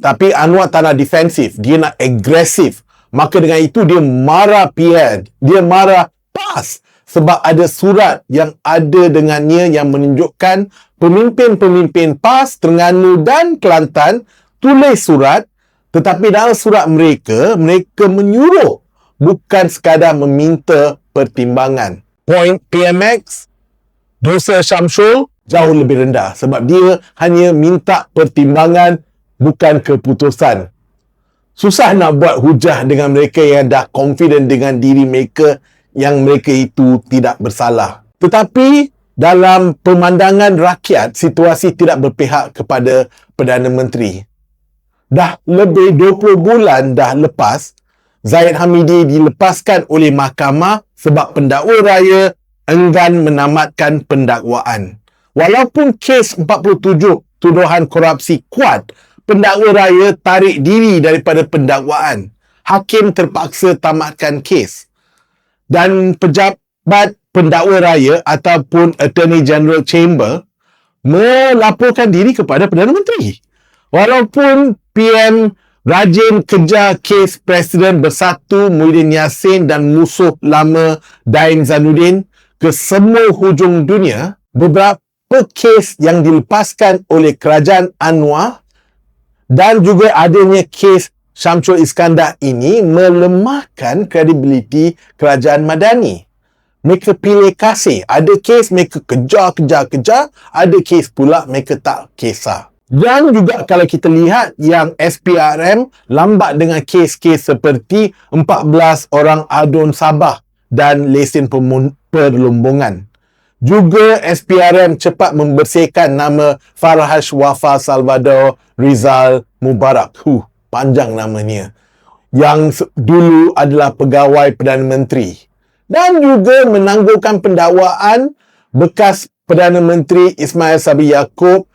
Tapi Anwar tak nak defensif. Dia nak agresif. Maka dengan itu dia marah PN. Dia marah PAS. Sebab ada surat yang ada dengannya yang menunjukkan pemimpin-pemimpin PAS, Terengganu dan Kelantan tulis surat tetapi dalam surat mereka, mereka menyuruh bukan sekadar meminta pertimbangan. Point PMX, dosa Syamsul jauh lebih rendah sebab dia hanya minta pertimbangan bukan keputusan. Susah nak buat hujah dengan mereka yang dah confident dengan diri mereka yang mereka itu tidak bersalah. Tetapi dalam pemandangan rakyat, situasi tidak berpihak kepada Perdana Menteri. Dah lebih 20 bulan dah lepas, Zaid Hamidi dilepaskan oleh mahkamah sebab pendakwa raya enggan menamatkan pendakwaan. Walaupun kes 47 tuduhan korupsi kuat, pendakwa raya tarik diri daripada pendakwaan. Hakim terpaksa tamatkan kes. Dan pejabat pendakwa raya ataupun Attorney General Chamber melaporkan diri kepada Perdana Menteri. Walaupun PM rajin kejar kes Presiden Bersatu Muhyiddin Yassin dan musuh lama Dain Zanuddin ke semua hujung dunia, beberapa kes yang dilepaskan oleh kerajaan Anwar dan juga adanya kes Syamsul Iskandar ini melemahkan kredibiliti kerajaan Madani. Mereka pilih kasih. Ada kes mereka kejar, kejar, kejar. Ada kes pula mereka tak kisah. Dan juga kalau kita lihat yang SPRM lambat dengan kes-kes seperti 14 orang adun Sabah dan lesen perlumbungan. Juga SPRM cepat membersihkan nama Farhash Wafa Salvador Rizal Mubarak. Huh, panjang namanya. Yang dulu adalah pegawai Perdana Menteri. Dan juga menangguhkan pendakwaan bekas Perdana Menteri Ismail Sabri Yaakob